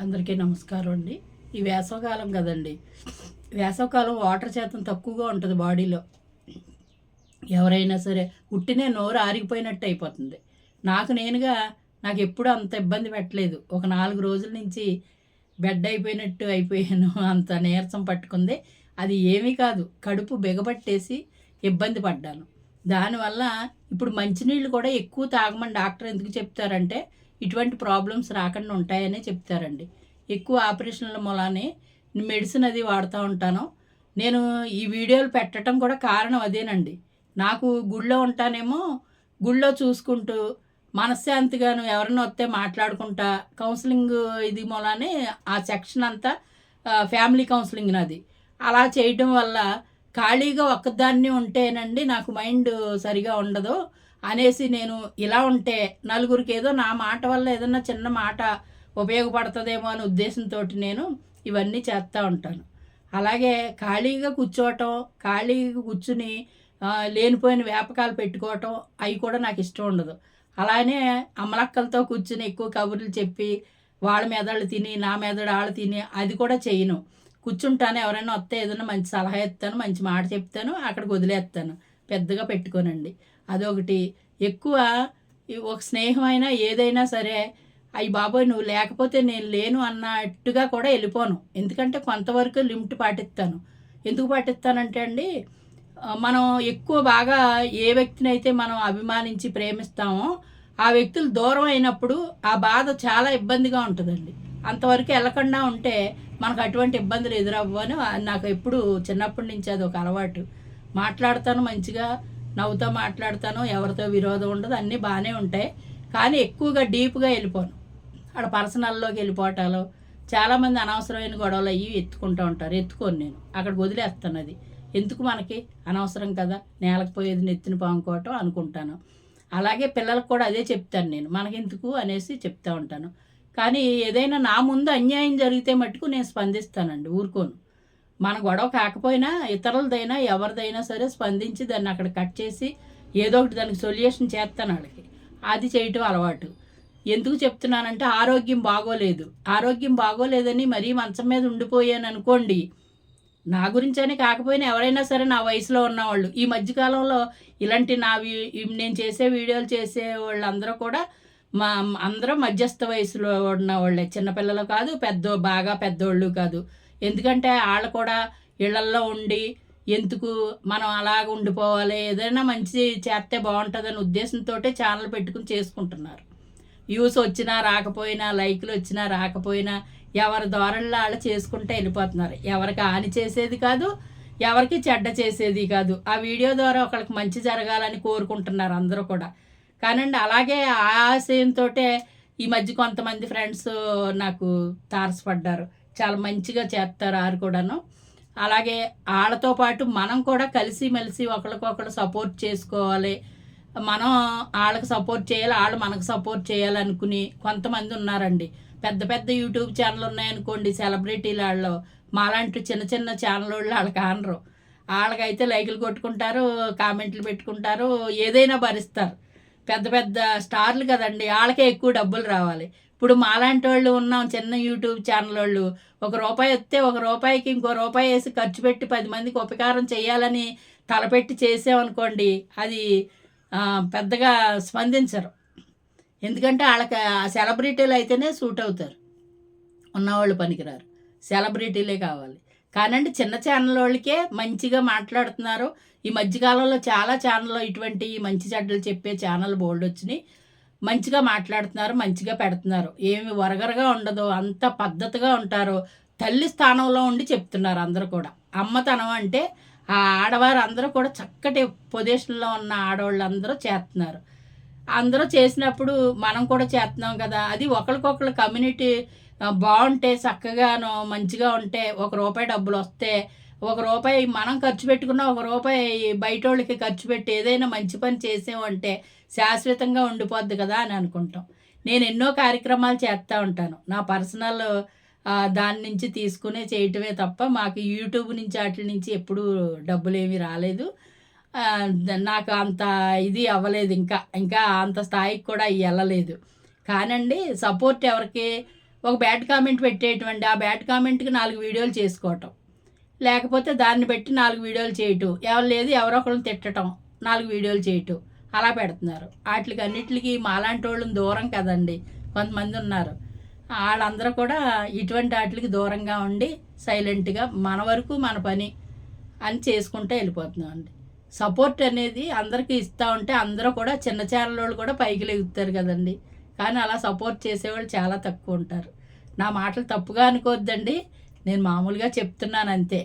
అందరికీ నమస్కారం అండి. ఈ వేసవకాలం కదండి. వేసవకాలం వాటర్ శాతం తక్కువగా ఉంటుంది బాడీలో. ఎవరైనా సరే ఉట్టినే నోరు ఆరిగిపోయినట్టు అయిపోతుంది. నాకు నేనుగా నాకు ఎప్పుడు అంత ఇబ్బంది పెట్టలేదు. ఒక నాలుగు రోజుల నుంచి బెడ్ అయిపోయినట్టు అయిపోయాను. అంత నీరసం పట్టుకుంది. అది ఏమీ కాదు. కడుపు బిగబట్టేసి ఇబ్బంది పడ్డాను. దానివల్ల ఇప్పుడు మంచినీళ్ళు కూడా ఎక్కువ తాగమని డాక్టర్ ఎందుకు చెప్తారంటే ఇటువంటి ప్రాబ్లమ్స్ రాకుండా ఉంటాయని చెప్తారండి. ఎక్కువ ఆపరేషన్ల మూలానే మెడిసిన్ అది వాడుతూ ఉంటాను. నేను ఈ వీడియోలు పెట్టడం కూడా కారణం అదేనండి. నాకు గుళ్ళో ఉంటానేమో గుళ్ళో చూసుకుంటూ మనశ్శాంతిగాను ఎవరైనా వస్తే మాట్లాడుకుంటా కౌన్సిలింగ్ ఇది మూలానే ఆ సెక్షన్ అంతా ఫ్యామిలీ కౌన్సిలింగ్ నాది. అలా చేయడం వల్ల ఖాళీగా ఒక్కదాన్ని ఉంటేనండి నాకు మైండ్ సరిగా ఉండదు. అనేసి నేను ఇలా ఉంటే నలుగురికి ఏదో నా మాట వల్ల ఏదన్నా చిన్న మాట ఉపయోగపడుతుందేమో అనే ఉద్దేశంతో నేను ఇవన్నీ చేస్తూ ఉంటాను. అలాగే ఖాళీగా కూర్చోవటం ఖాళీగా కూర్చుని లేనిపోయిన వ్యాపకాలు పెట్టుకోవటం అవి కూడా నాకు ఇష్టం ఉండదు. అలానే అమలక్కలతో కూర్చుని ఎక్కువ కబుర్లు చెప్పి వాళ్ళ మెదళ్ళు తిని నా మెదడు వాళ్ళు తిని అది కూడా చేయను. కూర్చుంటాను ఎవరైనా వస్తే ఏదైనా మంచి సలహా ఇస్తాను మంచి మాట చెప్తాను అక్కడికి వదిలేస్తాను. పెద్దగా పెట్టుకోనండి. అదొకటి. ఎక్కువ ఒక స్నేహం అయినా ఏదైనా సరే అయ్యి బాబోయ్ నువ్వు లేకపోతే నేను లేను అన్నట్టుగా కూడా వెళ్ళిపోను. ఎందుకంటే కొంతవరకు లిమిట్ పాటిస్తాను. ఎందుకు పాటిస్తానంటే అండి మనం ఎక్కువ బాగా ఏ వ్యక్తిని అయితే మనం అభిమానించి ప్రేమిస్తామో ఆ వ్యక్తులు దూరం అయినప్పుడు ఆ బాధ చాలా ఇబ్బందిగా ఉంటుందండి. అంతవరకు వెళ్ళకుండా ఉంటే మనకు అటువంటి ఇబ్బందులు ఎదురవ్వని నాకు ఎప్పుడు చిన్నప్పటి నుంచి అది ఒక అలవాటు. మాట్లాడతాను మంచిగా నవ్వుతో మాట్లాడతాను ఎవరితో విరోధం ఉండదు అన్నీ బాగానే ఉంటాయి. కానీ ఎక్కువగా డీప్గా వెళ్ళిపోను. అక్కడ పర్సనల్లోకి వెళ్ళిపోవటాలు చాలామంది అనవసరమైన గొడవలు అవి ఎత్తుకుంటూ ఉంటారు ఎత్తుకోను నేను. అక్కడికి వదిలేస్తాను అది. ఎందుకు మనకి? అనవసరం కదా నేలకు పోయేది నెత్తిని పాముకోవటం అనుకుంటాను. అలాగే పిల్లలకు కూడా అదే చెప్తాను నేను మనకెందుకు అనేసి చెప్తా ఉంటాను. కానీ ఏదైనా నా ముందు అన్యాయం జరిగితే మట్టుకు నేను స్పందిస్తానండి ఊరుకోను. మన గొడవ కాకపోయినా ఇతరులదైనా ఎవరిదైనా సరే స్పందించి దాన్ని అక్కడ కట్ చేసి ఏదో ఒకటి దానికి సొల్యూషన్ చేస్తాను వాళ్ళకి. అది చేయటం అలవాటు. ఎందుకు చెప్తున్నానంటే ఆరోగ్యం బాగోలేదు. ఆరోగ్యం బాగోలేదని మరీ మంచం మీద ఉండిపోయాను అనుకోండి. నా గురించని కాకపోయినా ఎవరైనా సరే నా వయసులో ఉన్నవాళ్ళు. ఈ మధ్యకాలంలో ఇలాంటి నా నేను చేసే వీడియోలు చేసే వాళ్ళందరూ కూడా మా అందరూ మధ్యస్థ వయసులో ఉన్న వాళ్ళే చిన్నపిల్లలు కాదు పెద్ద బాగా పెద్దోళ్ళు కాదు. ఎందుకంటే వాళ్ళు కూడా ఇళ్ళల్లో ఉండి ఎందుకు మనం అలాగ ఉండిపోవాలి? ఏదైనా మంచి చేస్తే బాగుంటుందని ఉద్దేశంతో ఛానల్ పెట్టుకుని చేసుకుంటున్నారు. వ్యూస్ వచ్చినా రాకపోయినా లైక్లు వచ్చినా రాకపోయినా ఎవరి ధోరణిలో వాళ్ళు చేసుకుంటే వెళ్ళిపోతున్నారు. ఎవరికి హాని చేసేది కాదు ఎవరికి చెడ్డ చేసేది కాదు. ఆ వీడియో ద్వారా ఒకరికి మంచి జరగాలని కోరుకుంటున్నారు అందరూ కూడా. కానండి అలాగే ఆ ఆశయంతో ఈ మధ్య కొంతమంది ఫ్రెండ్స్ నాకు తారసపడ్డారు. చాలా మంచిగా చేస్తారు ఆరు కూడాను. అలాగే వాళ్ళతో పాటు మనం కూడా కలిసి మెలిసి ఒకరికొకరు సపోర్ట్ చేసుకోవాలి. మనం వాళ్ళకి సపోర్ట్ చేయాలి వాళ్ళు మనకు సపోర్ట్ చేయాలనుకుని కొంతమంది ఉన్నారండి. పెద్ద పెద్ద యూట్యూబ్ ఛానల్ ఉన్నాయనుకోండి సెలబ్రిటీలు వాళ్ళు మాలాంటి చిన్న చిన్న ఛానల్ వాళ్ళు వాళ్ళకి ఆనరు. వాళ్ళకైతే లైకులు కొట్టుకుంటారు కామెంట్లు పెట్టుకుంటారు ఏదైనా భరిస్తారు. పెద్ద పెద్ద స్టార్లు కదండి వాళ్ళకే ఎక్కువ డబ్బులు రావాలి. ఇప్పుడు మాలాంటి వాళ్ళు ఉన్నాం చిన్న యూట్యూబ్ ఛానల్ వాళ్ళు ఒక రూపాయి వస్తే ఒక రూపాయికి ఇంకో రూపాయి వేసి ఖర్చు పెట్టి పది మందికి ఉపకారం చేయాలని తలపెట్టి చేసామనుకోండి అది పెద్దగా స్పందించరు. ఎందుకంటే వాళ్ళకి ఆ సెలబ్రిటీలు అయితేనే సూట్ అవుతారు. ఉన్నవాళ్ళు పనికిరారు. సెలబ్రిటీలే కావాలి. కానండి చిన్న ఛానల్ వాళ్ళకే మంచిగా మాట్లాడుతున్నారు. ఈ మధ్యకాలంలో చాలా ఛానల్లో ఇటువంటి మంచి చెడ్డలు చెప్పే ఛానల్ బోల్డ్ వచ్చినాయి మంచిగా మాట్లాడుతున్నారు మంచిగా పెడుతున్నారు. ఏమి వరగరగా ఉండదు అంత పద్ధతిగా ఉంటారు. తల్లి స్థానంలో ఉండి చెప్తున్నారు అందరూ కూడా. అమ్మతనం అంటే ఆ ఆడవారు అందరూ కూడా చక్కటి పొజిషన్లో ఉన్న ఆడవాళ్ళు చేస్తున్నారు. అందరూ చేసినప్పుడు మనం కూడా చేస్తున్నాం కదా అది ఒకరికొకరు కమ్యూనిటీ బాగుంటే చక్కగాను మంచిగా ఉంటే ఒక రూపాయి డబ్బులు వస్తే ఒక రూపాయి మనం ఖర్చు పెట్టుకున్న ఒక రూపాయి బయట వాళ్ళకి ఖర్చు పెట్టి ఏదైనా మంచి పని చేసామంటే శాశ్వతంగా ఉండిపోద్ది కదా అని అనుకుంటాం. నేను ఎన్నో కార్యక్రమాలు చేస్తూ ఉంటాను. నా పర్సనల్ దాని నుంచి తీసుకునే చేయటమే తప్ప మాకు యూట్యూబ్ నుంచి వాటి నుంచి ఎప్పుడూ డబ్బులు ఏమీ రాలేదు నాకు అంత ఇది అవ్వలేదు ఇంకా. ఇంకా అంత స్థాయికి కూడా వెళ్ళలేదు. కానండి సపోర్ట్ ఎవరికి? ఒక బ్యాడ్ కామెంట్ పెట్టేయటం అండి. ఆ బ్యాడ్ కామెంట్కి నాలుగు వీడియోలు చేసుకోవటం. లేకపోతే దాన్ని బట్టి నాలుగు వీడియోలు చేయటం. ఎవరు లేదు ఎవరో ఒకరిని తిట్టడం నాలుగు వీడియోలు చేయటం. అలా పెడుతున్నారు. వాటికి అన్నిటికి మాలాంటి వాళ్ళని దూరం కదండి. కొంతమంది ఉన్నారు. వాళ్ళందరూ కూడా ఇటువంటి వాటికి దూరంగా ఉండి సైలెంట్గా మన వరకు మన పని అని చేసుకుంటూ వెళ్ళిపోతున్నాం అండి సపోర్ట్ అనేది అందరికీ ఇస్తూ ఉంటే అందరూ కూడా చిన్న ఛానల్ వాళ్ళు కూడా పైకి లెగుతారు కదండి. కానీ అలా సపోర్ట్ చేసేవాళ్ళు చాలా తక్కువ ఉంటారు. నా మాటలు తప్పుగా అనుకోవద్దండి. నేను మామూలుగా చెప్తున్నాను అంతే.